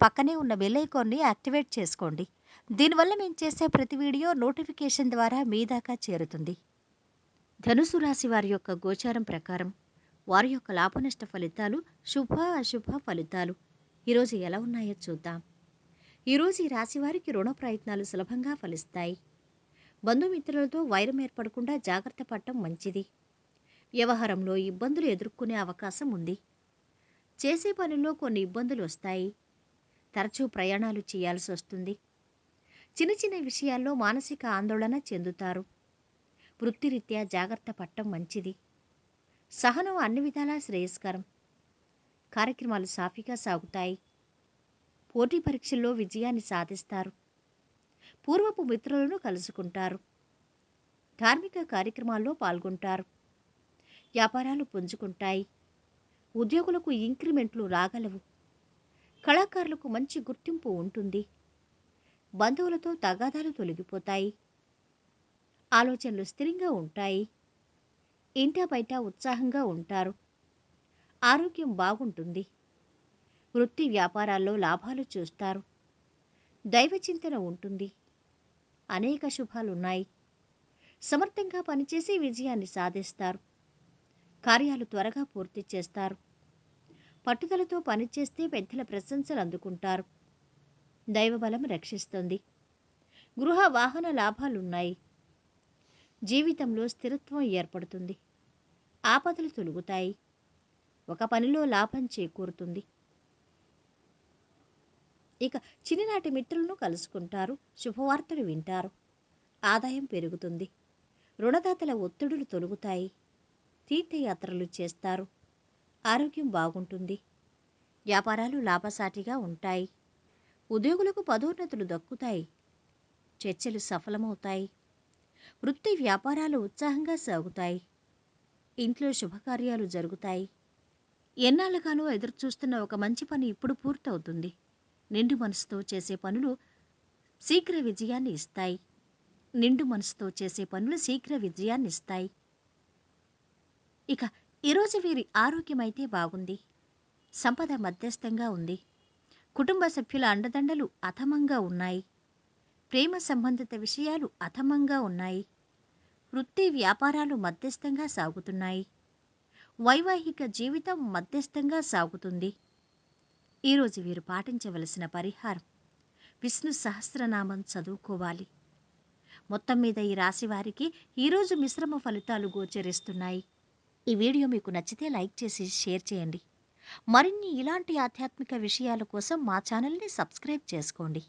పక్కనే ఉన్న బెల్ ఐకాన్ని యాక్టివేట్ చేసుకోండి. దీనివల్ల మేము చేసే ప్రతి వీడియో నోటిఫికేషన్ ద్వారా మీ దాకా చేరుతుంది. ధనుసు రాశి వారి యొక్క గోచారం ప్రకారం వారి యొక్క లాభనష్ట ఫలితాలు శుభ అశుభ ఫలితాలు. ఈరోజు ఎలా ఉన్నాయో చూద్దాం. ఈరోజు ఈ రాశి వారికి రుణ ప్రయత్నాలు సులభంగా ఫలిస్తాయి. బంధుమిత్రులతో వైరం ఏర్పడకుండా జాగ్రత్త పడటం మంచిది. వ్యవహారంలో ఇబ్బందులు ఎదుర్కొనే అవకాశం ఉంది. చేసే పనుల్లో కొన్ని ఇబ్బందులు వస్తాయి. తరచూ ప్రయాణాలు చేయాల్సి వస్తుంది. చిన్న చిన్న విషయాల్లో మానసిక ఆందోళన చెందుతారు. వృత్తిరీత్యా జాగ్రత్త పట్టడం మంచిది. సహనం అన్ని విధాలా శ్రేయస్కరం. కార్యక్రమాలు సాఫీగా సాగుతాయి. పోటీ పరీక్షల్లో విజయాన్ని సాధిస్తారు. పూర్వపు మిత్రులను కలుసుకుంటారు. ధార్మిక కార్యక్రమాల్లో పాల్గొంటారు. వ్యాపారాలు పుంజుకుంటాయి. ఉద్యోగులకు ఇంక్రిమెంట్లు రాగలవు. కళాకారులకు మంచి గుర్తింపు ఉంటుంది. బంధువులతో తగాదాలు తొలగిపోతాయి. ఆలోచనలు స్థిరంగా ఉంటాయి. ఇంటా బయట ఉత్సాహంగా ఉంటారు. ఆరోగ్యం బాగుంటుంది. వృత్తి వ్యాపారాల్లో లాభాలు చూస్తారు. దైవచింతన ఉంటుంది. అనేక శుభాలున్నాయి. సమర్థంగా పనిచేసి విజయాన్ని సాధిస్తారు. కార్యాలు త్వరగా పూర్తి చేస్తారు. పట్టుదలతో పనిచేస్తే పెద్దల ప్రశంసలు అందుకుంటారు. దైవబలం రక్షిస్తుంది. గృహ వాహన లాభాలున్నాయి. జీవితంలో స్థిరత్వం ఏర్పడుతుంది. ఆపదలు తొలుగుతాయి. ఒక పనిలో లాభం చేకూరుతుంది. ఇక చిన్ననాటి మిత్రులను కలుసుకుంటారు. శుభవార్తలు వింటారు. ఆదాయం పెరుగుతుంది. రుణదాతల ఒత్తిడులు తొలుగుతాయి. తీర్థయాత్రలు చేస్తారు. ఆరోగ్యం బాగుంటుంది. వ్యాపారాలు లాభసాటిగా ఉంటాయి. ఉద్యోగులకు పదోన్నతులు దక్కుతాయి. చర్చలు సఫలమవుతాయి. వృత్తి వ్యాపారాలు ఉత్సాహంగా సాగుతాయి. ఇంట్లో శుభకార్యాలు జరుగుతాయి. ఎన్నాళ్ళగానో ఎదురుచూస్తున్న ఒక మంచి పని ఇప్పుడు పూర్తవుతుంది. నిండు మనసుతో చేసే పనులు శీఘ్ర విజయాన్ని ఇస్తాయి. నిండు మనసుతో చేసే పనులు శీఘ్ర విజయాన్ని ఇస్తాయి. ఇక ఈరోజు వీరి ఆరోగ్యమైతే బాగుంది. సంపద మధ్యస్థంగా ఉంది. కుటుంబ సభ్యుల అండదండలు అథమంగా ఉన్నాయి. ప్రేమ సంబంధిత విషయాలు అథమంగా ఉన్నాయి. వృత్తి వ్యాపారాలు మధ్యస్థంగా సాగుతున్నాయి. వైవాహిక జీవితం మధ్యస్థంగా సాగుతుంది. ఈరోజు వీరు పాటించవలసిన పరిహారం విష్ణు సహస్రనామం చదువుకోవాలి. మొత్తం మీద ఈ రాశివారికి ఈరోజు మిశ్రమ ఫలితాలు గోచరిస్తున్నాయి. ఈ వీడియో మీకు నచ్చితే లైక్ చేసి షేర్ చేయండి. మరిన్ని ఇలాంటి ఆధ్యాత్మిక విషయాల కోసం మా ఛానల్ని సబ్స్క్రైబ్ చేసుకోండి.